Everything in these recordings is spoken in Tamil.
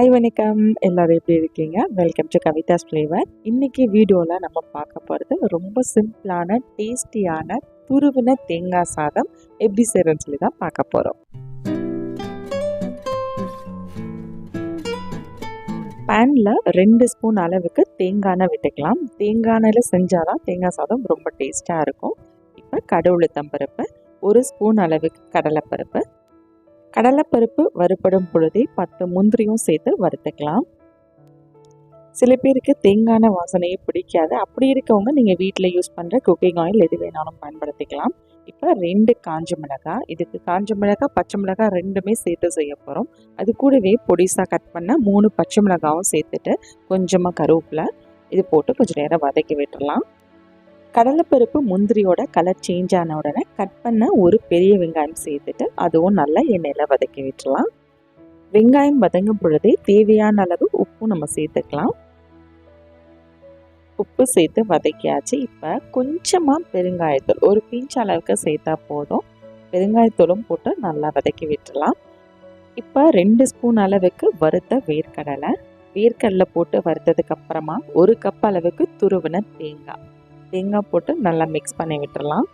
ஹாய் வணக்கம். எல்லாரும் எப்படி இருக்கீங்க? வெல்கம் டு கவிதாஸ் ஃப்ளேவர் இன்றைக்கி வீடியோவில் நம்ம பார்க்க போகிறது ரொம்ப சிம்பிளான டேஸ்டியான துருவின தேங்காய் சாதம் எப்படி செய்கிறேன்னு சொல்லி தான் பார்க்க போகிறோம் பேனில் ரெண்டு ஸ்பூன் அளவுக்கு தேங்காய் எண்ணெய் விட்டுக்கலாம். தேங்காய் எண்ணெயில் செஞ்சால் தான் தேங்காய் சாதம் ரொம்ப டேஸ்ட்டாக இருக்கும். இப்போ கடவுளுத்தம் பருப்பு ஒரு ஸ்பூன் அளவுக்கு கடலைப்பருப்பு கடலைப்பருப்பு வறுப்படும் பொழுதே பத்து முந்திரியும் சேர்த்து வறுத்துக்கலாம். சில பேருக்கு தேங்காய் வாசனையே பிடிக்காது. அப்படி இருக்கவங்க நீங்கள் வீட்டில் யூஸ் பண்ணுற குக்கிங் ஆயில் எது வேணாலும் பயன்படுத்திக்கலாம். இப்போ ரெண்டு காஞ்ச மிளகாய் இதுக்கு காஞ்ச மிளகாய் பச்சை மிளகாய் ரெண்டுமே சேர்த்து செய்ய போகிறோம் அது கூடவே பொடிசாக கட் பண்ண மூணு பச்சை மிளகாவும் சேர்த்துட்டு கொஞ்சமாக கருவேப்பிலை இது போட்டு கொஞ்சம் நேரம் வதக்கி விட்டுடலாம் கடலைப்பருப்பு முந்திரியோட கலர் சேஞ்ச் ஆன உடனே கட் பண்ண ஒரு பெரிய வெங்காயம் சேர்த்துட்டு அதுவும் நல்லா எண்ணெயில் வதக்கி விட்டுலாம் வெங்காயம் வதங்கும் பொழுதே தேவையான அளவு உப்பு நம்ம சேர்த்துக்கலாம். உப்பு சேர்த்து வதக்கியாச்சு. இப்போ கொஞ்சமாக பெருங்காயத்தூள் ஒரு பிஞ்ச் அளவுக்கு சேர்த்தா போதும். பெருங்காயத்தூளும் போட்டு நல்லா வதக்கி விட்டுலாம் இப்போ ரெண்டு ஸ்பூன் அளவுக்கு வறுத்த வேர்க்கடலை. வேர்க்கடலை போட்டு வறுத்ததுக்கு அப்புறமா ஒரு கப் அளவுக்கு துருவின தேங்காய். தேங்காய் போட்டு நல்லா மிக்ஸ் பண்ணி விட்டுடலாம்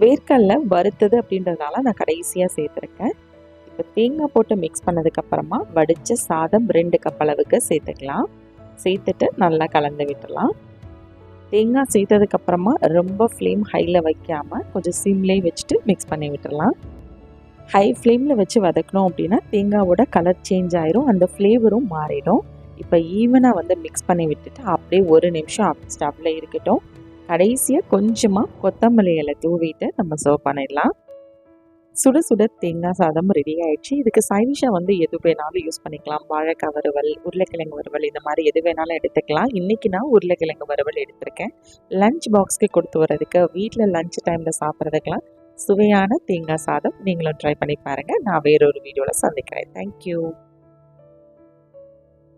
வேர்க்கடலை வறுத்தது அப்படின்றதுனால நான் கடைசியாக சேர்த்துருக்கேன். இப்போ தேங்காய் போட்டு மிக்ஸ் பண்ணதுக்கப்புறமா வடித்த சாதம் ரெண்டு கப் அளவுக்கு சேர்த்துக்கலாம். சேர்த்துட்டு நல்லா கலந்து விட்டுடலாம் தேங்காய் சேர்த்ததுக்கப்புறமா ரொம்ப ஃப்ளேம் ஹையில் வைக்காமல் கொஞ்சம் சிம்லேயே வச்சுட்டு மிக்ஸ் பண்ணி விட்டுடலாம் ஹை ஃப்ளேமில் வச்சு வதக்கணும் அப்படின்னா தேங்காவோட கலர் சேஞ்ச் ஆயிரும் அந்த ஃப்ளேவரும் மாறிடும். இப்போ ஈவனாக வந்து மிக்ஸ் பண்ணி விட்டுட்டு அப்படியே ஒரு நிமிஷம் ஸ்டவ்வில் இருக்கட்டும். கடைசியாக கொஞ்சமாக கொத்தமல்லி இலை தூவிட்டு நம்ம சர்வ் பண்ணிடலாம். சுட சுட தேங்காய் சாதம் ரெடி ஆயிடுச்சு. இதுக்கு சைடிஷாக வந்து எது வேணாலும் யூஸ் பண்ணிக்கலாம். வாழைக்காய் வறுவல் உருளைக்கிழங்கு வறுவல் இந்த மாதிரி எது வேணாலும் எடுத்துக்கலாம். இன்றைக்கி நான் உருளைக்கிழங்கு வறுவல் எடுத்திருக்கேன். லஞ்ச் பாக்ஸ்க்கு கொடுத்து வரதுக்கு வீட்டில் லஞ்ச் டைமில் சாப்பிட்றதுக்கெலாம் சுவையான தேங்காய் சாதம் நீங்களும் ட்ரை பண்ணி பாருங்கள் நான் வேறொரு வீடியோவில் சந்திக்கிறேன். தேங்க்யூ